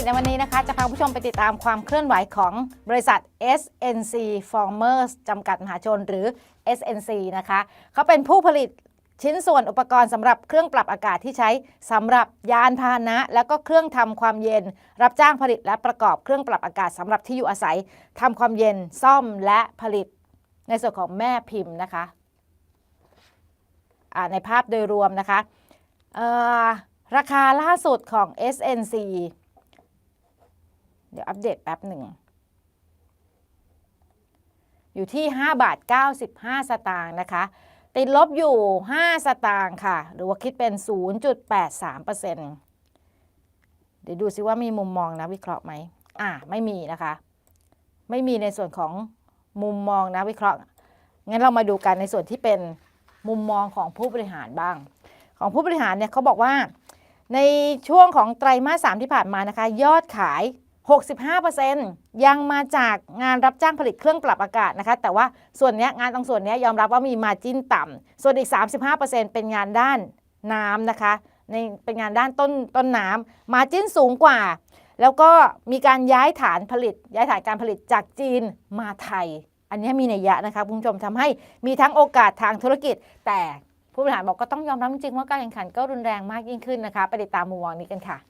ตในวันนี้นะคะ จะพาผู้ชมไปติดตามความเคลื่อนไหวของบริษัท SNC Formers จำกัดมหาชนหรือ SNC นะคะ เขาเป็นผู้ผลิตชิ้นส่วนอุปกรณ์สำหรับเครื่องปรับอากาศที่ใช้สำหรับยานพาหนะ แล้วก็เครื่องทำความเย็น รับจ้างผลิตและประกอบเครื่องปรับอากาศสำหรับที่อยู่อาศัยทำความเย็นซ่อมและผลิตในส่วนของแม่พิมพ์นะคะในภาพโดยรวมนะคะราคาล่าสุดของ SNC เดี๋ยวอัปเดตแป๊บหนึ่ง อยู่ที่ 5 บาท 95 สตางค์นะคะ ติดลบอยู่ 5 สตางค์ค่ะ หรือว่าคิดเป็น 0.83%เดี๋ยวดูซิว่ามีมุมมองนะวิเคราะห์ไหมอ่าไม่มีนะคะ ไม่มีในส่วนของมุมมองนะวิเคราะห์ งั้นเรามาดูกันในส่วนที่เป็นมุมมองของผู้บริหารบ้าง ของผู้บริหารเนี่ยเขาบอกว่า ในช่วงของไตรมาส3ที่ผ่านมานะคะ ยอดขาย 65%ยังมาจากงานรับจ้างผลิตเครื่องปรับอากาศนะคะ แต่ว่าส่วนนี้งานตรงส่วนนี้ยอมรับว่ามีมาจิ้นต่ำส่วนอีก 35%เป็นงานด้านน้ำนะคะในเป็นงานด้านต้นต้นน้ำมาจิ้นสูงกว่า แล้วก็มีการย้ายฐานผลิต ย้ายฐานการผลิตจากจีนมาไทย อันนี้มีนัยยะนะคะคุณผู้ชมทำให้มีทั้งโอกาสทางธุรกิจ แต่ผู้บริหารบอกก็ต้องยอมรับจริงว่าการแข่งขันก็รุนแรงมากยิ่งขึ้นนะคะ ไปติดตามมุมมองนี้กันค่ะ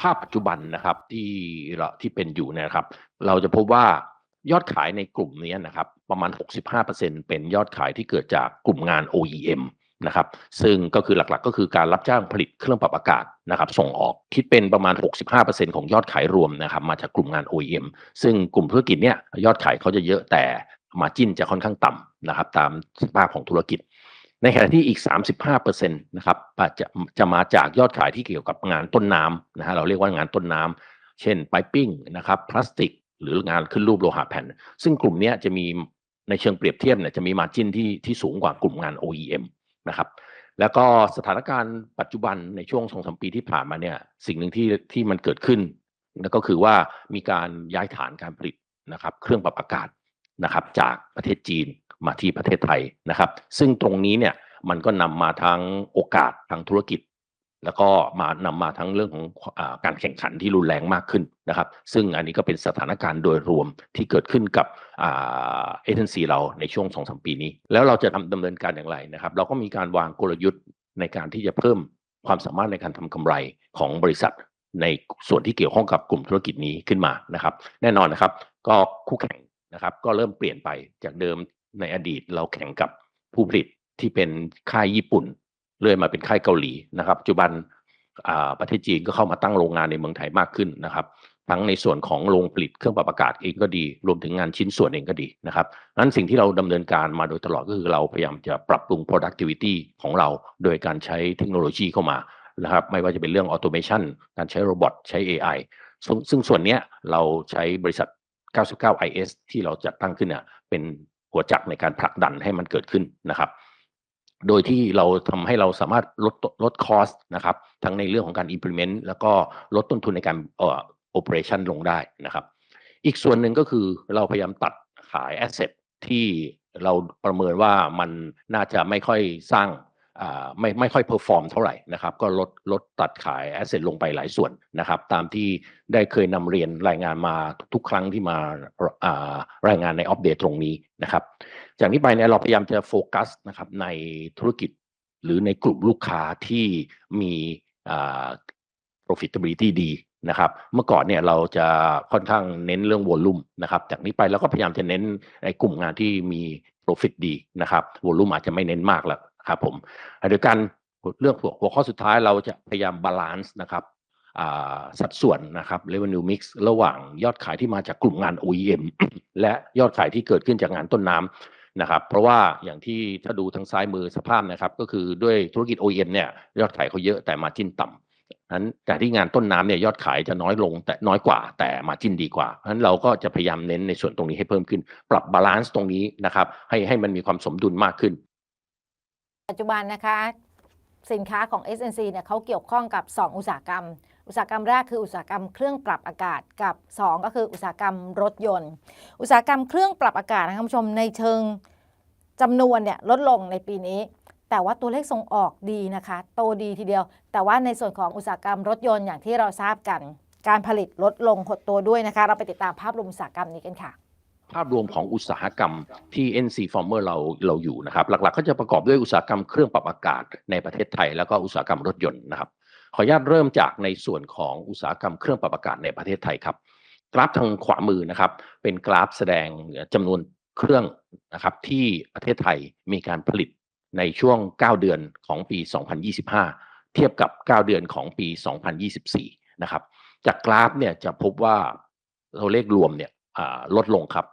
ภาพปัจจุบันนะครับที่เราที่เป็นอยู่นยนะครับ เราจะพบว่ายอดขายในกลุ่มนี้นะครับ ประมาณ 65%เป็นยอดขายที่เกิดจากกลุ่มงาน OEM นะครับ ซึ่งก็คือหลักๆ ก็คือการรับจ้างผลิตเครื่องปรับอากาศนะครับ ส่งออกคิดเป็นประมาณ 65%ของยอดขายรวมนะครับ มาจากกลุ่มงาน OEM ซึ่งกลุ่มธุรกิจเนี่ยยอดขายเขาจะเยอะแต่มาจิ้นจะค่อนข้างต่ำนะครับ ตามสภาพของธุรกิจ ในขณะที่อีก 35%นะครับอาจจะจะมาจากยอดขายที่เกี่ยวกับงานต้นน้ำนะฮะเราเรียกว่างานต้นน้ำเช่นไ i ปิ้งนะครับพลาสติก หรืองานขึ้นรูปโลหะแผ่น ซึ่งกลุ่มเนี้ยจะมีในเชิงเปรียบเทียบเนี่ยจะมีมาจิ้นที่ที่สูงกว่ากลุ่มงาน OEM นะครับแล้วก็สถานการณ์ปัจจุบันในช่วงสองสมปีที่ผ่านมาเนี่ยสิ่งหนึ่งที่ที่มันเกิดขึ้นนั่นก็คือว่ามีการย้ายฐานการผลิตนะครับ เครื่องปรับอากาศนะครับ จากประเทศจีน มาที่ประเทศไทยนะครับ ซึ่งตรงนี้เนี่ยมันก็นำมาทั้งโอกาสทางธุรกิจ แล้วก็มานำมาทั้งเรื่องของอการแข่งขันที่รุนแรงมากขึ้นนะครับ ซึ่งอันนี้ก็เป็นสถานการณ์โดยรวมที่เกิดขึ้นกับเอเจนซี่เราในช่วงสองสมปีนี้ แล้วเราจะทำดำเนินการอย่างไรนะครับ เราก็มีการวางกลยุทธ์ในการที่จะเพิ่มความสามารถในการทำกำไรของบริษัทในส่วนที่เกี่ยวข้องกับกลุ่มธุรกิจนี้ขึ้นมานะครับ แน่นอนนะครับ ก็คู่แข่งนะครับ ก็เริ่มเปลี่ยนไปจากเดิม ในอดีตเราแข่งกับผู้ผลิตที่เป็นค่ายญี่ปุ่นเรื่อยมาเป็นค่ายเกาหลีนะครับปัจจุบันประเทศจีนก็เข้ามาตั้งโรงงานในเมืองไทยมากขึ้นนะครับ ทั้งในส่วนของโรงผลิตเครื่องปรับอากาศเองก็ดี รวมถึงงานชิ้นส่วนเองก็ดีนะครับนั้นสิ่งที่เราดำเนินการมาโดยตลอดก็คือเราพยายามจะปรับปรุง productivity ของเรา โดยการใช้เทคโนโลยีเข้ามานะครับ ไม่ว่าจะเป็นเรื่อง automation การใช้โรบอทใช้ AI ซึ่งซึ่งส่วนนี้เราใช้บริษัท 99 IS ที่เราจัดตั้งขึ้นเนี่ยเป็น หัวจักในการผลักดันให้มันเกิดขึ้นนะครับ โดยที่เราทำให้เราสามารถลดลดคอสนะครับ ทั้งในเรื่องของการ implement แล้วก็ลดต้นทุนในการเอ่อ operation ลงได้นะครับ อีกส่วนหนึ่งก็คือเราพยายามตัดขาย asset ที่เราประเมินว่ามันน่าจะไม่ค่อยสร้าง ไม่ไม่ค่อยเพอร์ฟอร์มเท่าไหร่นะครับ ก็ลดลดตัดขายแอสเซทลงไปหลายส่วนนะครับ ตามที่ได้เคยนำเรียนรายงานมาทุกครั้งที่มารายงานในอัปเดตตรงนี้นะครับ จากนี้ไปเนี่ยเราพยายามจะโฟกัสนะครับในธุรกิจหรือในกลุ่มลูกค้าที่มี profitability ดีนะครับ เมื่อก่อนเนี่ยเราจะค่อนข้างเน้นเรื่องวอลลุ่มนะครับ จากนี้ไปเราก็พยายามจะเน้นในกลุ่มงานที่มี profit ดีนะครับวอลลุ่มอาจจะไม่เน้นมากแล้ว ครับผมโดยการเรื่องหัวข้อสุดท้ายเราจะพยายามบาลานซ์นะครับสัดส่วนนะครับ revenue mix ระหว่างยอดขายที่มาจากกลุ่มงาน OEM และยอดขายที่เกิดขึ้นจากงานต้นน้ำนะครับ เพราะว่าอย่างที่ถ้าดูทางซ้ายมือสภาพนะครับ ก็คือด้วยธุรกิจ OEM เนี่ยยอดขายเขาเยอะแต่มาจิ้นต่ำนั้นแต่ที่งานต้นน้ำเนี่ยยอดขายจะน้อยลงแต่น้อยกว่า แต่มาจิ้นดีกว่าเพราะฉะนั้นเราก็จะพยายามเน้นในส่วนตรงนี้ให้เพิ่มขึ้น ปรับบาลานซ์ตรงนี้นะครับ ให้ให้มันมีความสมดุลมากขึ้น ปัจจุบันนะคะ สินค้าของ SNC เนี่ยเขาเกี่ยวข้องกับ 2 อุตสาหกรรม อุตสาหกรรมแรกคืออุตสาหกรรมเครื่องปรับอากาศกับ 2 ก็คืออุตสาหกรรมรถยนต์ อุตสาหกรรมเครื่องปรับอากาศนะครับผู้ชมในเชิงจำนวนเนี่ยลดลงในปีนี้ แต่ว่าตัวเลขส่งออกดีนะคะ โตดีทีเดียว แต่ว่าในส่วนของอุตสาหกรรมรถยนต์อย่างที่เราทราบกัน การผลิตลดลงหดตัวด้วยนะคะ เราไปติดตามภาพรวมอุตสาหกรรมนี้กันค่ะ ภาพรวมของอุตสาหกรรมที่ NC Former เราเราอยู่นะครับ หลักๆ ก็จะประกอบด้วยอุตสาหกรรมเครื่องปรับอากาศในประเทศไทย แล้วก็อุตสาหกรรมรถยนต์นะครับ ขออนุญาตเริ่มจากในส่วนของอุตสาหกรรมเครื่องปรับอากาศในประเทศไทยครับ กราฟทางขวามือนะครับ เป็นกราฟแสดงจำนวนเครื่องนะครับที่ประเทศไทยมีการผลิตในช่วง 9 เดือนของปี 2025 เทียบกับ 9 เดือนของปี 2024 นะครับ จากกราฟเนี่ยจะพบว่าตัวเลขรวมเนี่ยลดลงครับ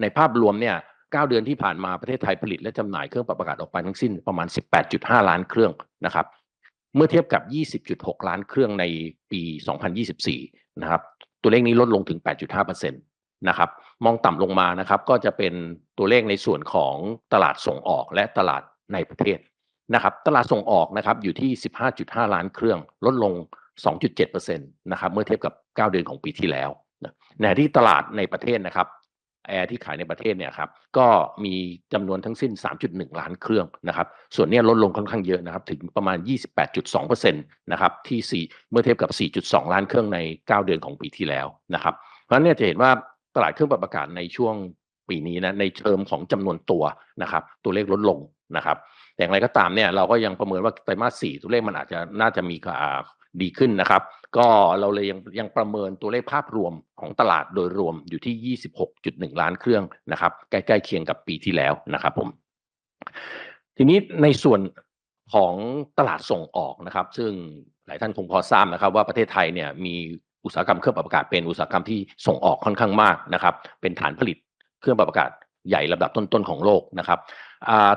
ในภาพรวมเนี่ย9เดือนที่ผ่านมาประเทศไทยผลิตและจำหน่ายเครื่องปรับอากาศออกไปทั้งสิ้นประมาณ 18.5 ล้านเครื่องนะครับ เมื่อเทียบกับ 20.6 ล้านเครื่องในปี 2024 นะครับ ตัวเลขนี้ลดลงถึง 8.5%นะครับ มองต่ำลงมานะครับ ก็จะเป็นตัวเลขในส่วนของตลาดส่งออกและตลาดในประเทศนะครับ ตลาดส่งออกนะครับอยู่ที่ 15.5 ล้านเครื่อง ลดลง 2.7%นะครับ เมื่อเทียบกับ 9 เดือนของปีที่แล้วนะในขณะที่ตลาดในประเทศนะครับ แอร์ที่ขายในประเทศเนี่ยครับก็มีจำนวนทั้งสิ้น 3.1 ล้านเครื่องนะครับส่วนนี้ลดลงค่อนข้างเยอะนะครับถึงประมาณ 28.2%นะครับที่4เมื่อเทียบกับ 4.2 ล้านเครื่องใน 9 เดือนของปีที่แล้วนะครับเพราะฉะนั้นเนี่ยจะเห็นว่าตลาดเครื่องปรับอากาศในช่วงปีนี้นะในเทอมของจำนวนตัวนะครับตัวเลขลดลงนะครับแต่อย่างไรก็ตามเนี่ยเราก็ยังประเมินว่าไตรมาส 4 ตัวเลขมันอาจจะน่าจะมีอ่าดีขึ้นนะครับ ก็เราเลยยังยังประเมินตัวเลขภาพรวมของตลาดโดยรวมอยู่ที่ 26.1 ล้านเครื่องนะครับใกล้ๆเคียงกับปีที่แล้วนะครับผมทีนี้ในส่วนของตลาดส่งออกนะครับ ซึ่งหลายท่านคงพอทราบนะครับ ว่าประเทศไทยเนี่ยมีอุตสาหกรรมเครื่องปรับอากาศเป็นอุตสาหกรรมที่ส่งออกค่อนข้างมากนะครับ เป็นฐานผลิตเครื่องปรับอากาศใหญ่ระดับต้นๆของโลกนะครับ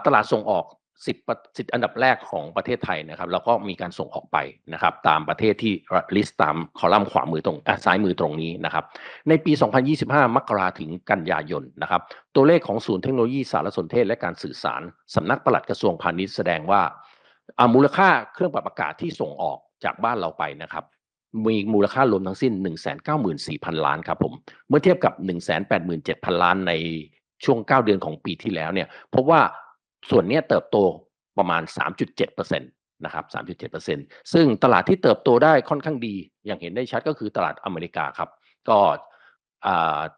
ตลาดส่งออก 10ประสิบอันดับแรกของประเทศไทยนะครับ แล้วก็มีการส่งออกไปนะครับ ตามประเทศที่ลิสต์ตามคอลัมน์ขวามือตรงอะซ้ายมือตรงนี้นะครับ ในปี 2025 มกราถึงกันยายนนะครับ ตัวเลขของศูนย์เทคโนโลยีสารสนเทศและการสื่อสารสำนักปลัดกระทรวงพาณิชย์แสดงว่าอ่ามูลค่าเครื่องปรับอากาศที่ส่งออกจากบ้านเราไปนะครับมีมูลค่ารวมทั้งสิ้น 194,000 ล้านครับผม เมื่อเทียบกับ 187,000 ล้านในช่วง 9 เดือนของปีที่แล้วเนี่ยพบว่า ส่วนนี้เติบโตประมาณ 3.7%นะครับ3.7%ซึ่งตลาดที่เติบโตได้ค่อนข้างดี อย่างเห็นได้ชัดก็คือตลาดอเมริกาครับ ก็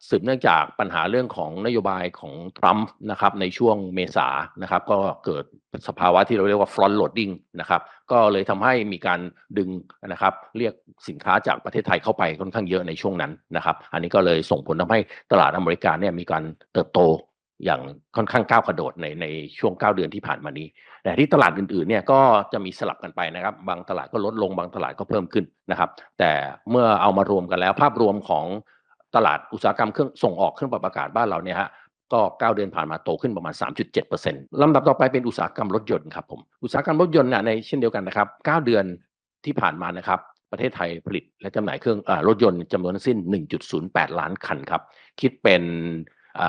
สืบเนื่องจากปัญหาเรื่องของนโยบายของทรัมป์นะครับในช่วงเมษานะครับ ก็เกิดสภาวะที่เราเรียกว่า front loading นะครับ ก็เลยทำให้มีการดึงนะครับ เรียกสินค้าจากประเทศไทยเข้าไปค่อนข้างเยอะในช่วงนั้นนะครับ อันนี้ก็เลยส่งผลทำให้ตลาดอเมริกาเนี่ยมีการเติบโต อย่างค่อนข้างก้าวกระโดดในในช่วง 9 เดือนที่ผ่านมานี้แต่ที่ตลาดอื่นๆเนี่ยก็จะมีสลับกันไปนะครับ บางตลาดก็ลดลงบางตลาดก็เพิ่มขึ้นนะครับ แต่เมื่อเอามารวมกันแล้ว ภาพรวมของตลาดอุตสาหกรรมเครื่องส่งออกเครื่องปรับอากาศบ้านเราเนี่ยฮะก็ 9 เดือนผ่านมาโตขึ้นประมาณ 3.7%ลำดับต่อไปเป็นอุตสาหกรรมรถยนต์ครับผม อุตสาหกรรมรถยนต์เนี่ยในเช่นเดียวกันนะครับ 9 เดือนที่ผ่านมานะครับ ประเทศไทยผลิตและจำหน่ายเครื่องอรถยนต์จำนวนทั้งสิ้น 1.08 ล้านคันครับ คิดเป็นอ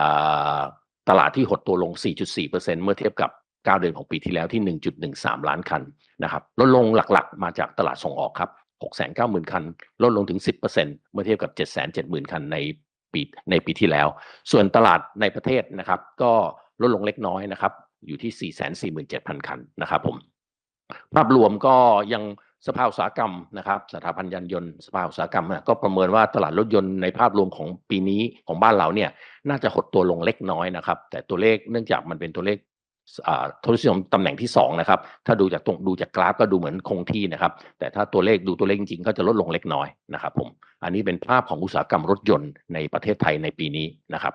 ตลาดที่หดตัวลง 4.4%เมื่อเทียบกับ 9 เดือนของปีที่แล้วที่ 1.13 ล้านคันนะครับลดลงหลักๆ มาจากตลาดส่งออกครับ 690,000 คัน ลดลงถึง 10%เมื่อเทียบกับ 770,000 คันในปีในปีที่แล้ว ส่วนตลาดในประเทศนะครับก็ลดลงเล็กน้อยนะครับอยู่ที่ 447,000 คันนะครับผมภาพรวมก็ยัง สภาอุตสาหกรรมนะครับสถาบันยานยนต์สภาอุตสาหกรรมเนี่ยก็ประเมินว่าตลาดรถยนต์ในภาพรวมของปีนี้ของบ้านเราเนี่ยน่าจะหดตัวลงเล็กน้อยนะครับ แต่ตัวเลขเนื่องจากมันเป็นตัวเลขอ่าทศนิยมตำแหน่งที่สองนะครับถ้าดูจากตรงดูจากกราฟก็ดูเหมือนคงที่นะครับ แต่ถ้าตัวเลขดูตัวเลขจริงๆก็จะลดลงเล็กน้อยนะครับผมอันนี้เป็นภาพของอุตสาหกรรมรถยนต์ในประเทศไทยในปีนี้นะครับ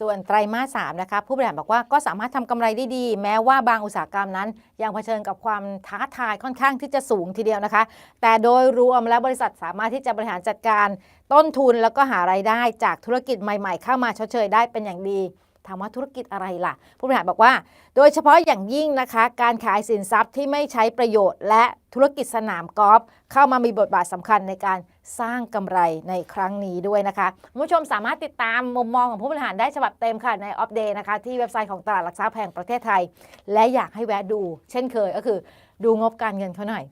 ส่วนไตรมาสสามนะคะผู้บริหารบอกว่าก็สามารถทำกำไรได้ดี แม้ว่าบางอุตสาหกรรมนั้น ยังเผชิญกับความท้าทายค่อนข้างที่จะสูงทีเดียวนะคะ แต่โดยรวมแล้วบริษัทสามารถที่จะบริหารจัดการต้นทุนแล้วก็หารายได้จากธุรกิจใหม่ ๆ เข้ามาชดเชยได้เป็นอย่างดี ถามว่าธุรกิจอะไรล่ะ ผู้บริหารบอกว่า โดยเฉพาะอย่างยิ่งนะคะ การขายสินทรัพย์ที่ไม่ใช้ประโยชน์ และธุรกิจสนามกอล์ฟเข้ามามีบทบาทสำคัญในการสร้างกำไรในครั้งนี้ด้วยนะคะคุณผู้ชมสามารถติดตามมุมมองของผู้บริหารได้ฉบับเต็มค่ะในออฟเดย์นะคะ ที่เว็บไซต์ของตลาดหลักทรัพย์แห่งประเทศไทย และอยากให้แวะดู เช่นเคยก็คือดูงบการเงินเขาหน่อย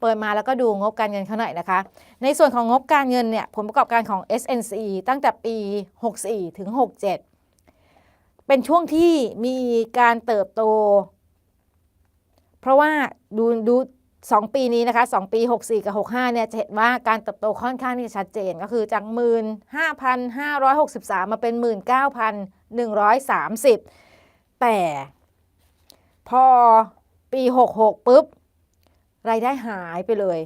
เปิดมาแล้วก็ดูงบการเงินเขาหน่อยนะคะ ในส่วนของงบการเงินเนี่ยผลประกอบการของ SNC ตั้งแต่ปี 64 ถึง 67 เป็นช่วงที่มีการเติบโต เพราะว่าดูดู2ปีนี้นะคะ2ปี 64 กับ 65 เนี่ยจะเห็นว่าการเติบโตค่อนข้างที่จะชัดเจนก็คือจาก 15,563 มาเป็น 19,130 แต่พอปี 66 ปุ๊บ รายได้หายไปเลย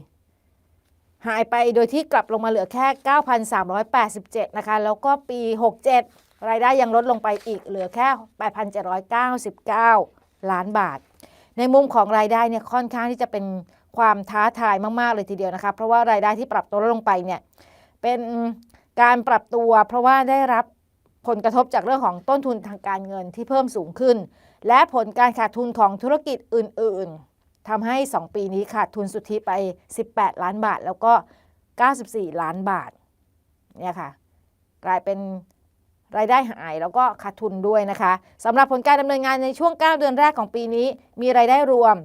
หายไปโดยที่กลับลงมาเหลือแค่ 9,387 นะคะ แล้วก็ปี 67 รายได้ยังลดลงไปอีกเหลือแค่ 8,799 ล้านบาท ในมุมของรายได้เนี่ยค่อนข้างที่จะเป็นความท้าทายมาก ๆ เลยทีเดียวนะคะ เพราะว่ารายได้ที่ปรับตัวลดลงไปเนี่ยเป็นการปรับตัวเพราะว่าได้รับผลกระทบจากเรื่องของต้นทุนทางการเงินที่เพิ่มสูงขึ้น และผลการขาดทุนของธุรกิจอื่น ๆทำให้ 2 ปีนี้ขาดทุนสุทธิไป 18 ล้านบาท แล้วก็ 94 ล้านบาทเนี่ยค่ะกลายเป็น รายได้หายแล้วก็ขาดทุนด้วยนะคะสำหรับผลการดำเนินงานในช่วง 9 เดือนแรกของปีนี้ มีรายได้รวม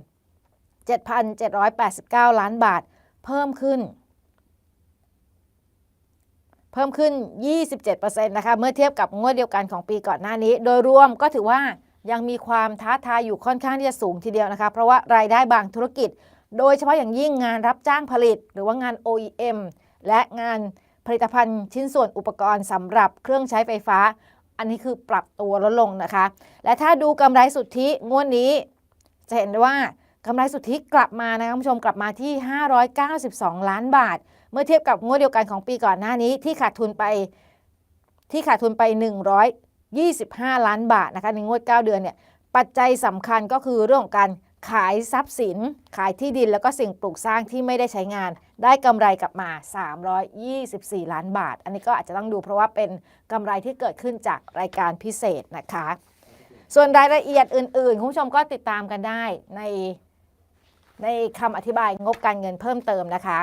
7,789 ล้านบาท เพิ่มขึ้น เพิ่มขึ้น 27%นะคะเมื่อเทียบกับงวดเดียวกันของปีก่อนหน้านี้ โดยรวมก็ถือว่ายังมีความท้าทายอยู่ค่อนข้างที่จะสูงทีเดียวนะคะ เพราะว่ารายได้บางธุรกิจ โดยเฉพาะอย่างยิ่งงานรับจ้างผลิต หรือว่างาน OEM และงาน ผลิตภัณฑ์ชิ้นส่วนอุปกรณ์สำหรับเครื่องใช้ไฟฟ้า อันนี้คือปรับตัวลดลงนะคะ และถ้าดูกำไรสุทธิงวดนี้ จะเห็นว่ากำไรสุทธิกลับมานะคะคุณผู้ชมกลับมาที่ 592 ล้านบาท เมื่อเทียบกับงวดเดียวกันของปีก่อนหน้านี้ที่ขาดทุนไปที่ขาดทุนไป 125 ล้านบาทนะคะในงวด 9 เดือนเนี่ยปัจจัยสำคัญก็คือเรื่องของการ ขายทรัพย์สิน ขายที่ดินแล้วก็สิ่งปลูกสร้างที่ไม่ได้ใช้งาน ได้กำไรกลับมา 324 ล้านบาท อันนี้ก็อาจจะต้องดูเพราะว่าเป็นกำไรที่เกิดขึ้นจากรายการพิเศษนะคะ ส่วนรายละเอียดอื่นๆ คุณผู้ชมก็ติดตามกันได้ในในคำอธิบายงบการเงินเพิ่มเติมนะคะ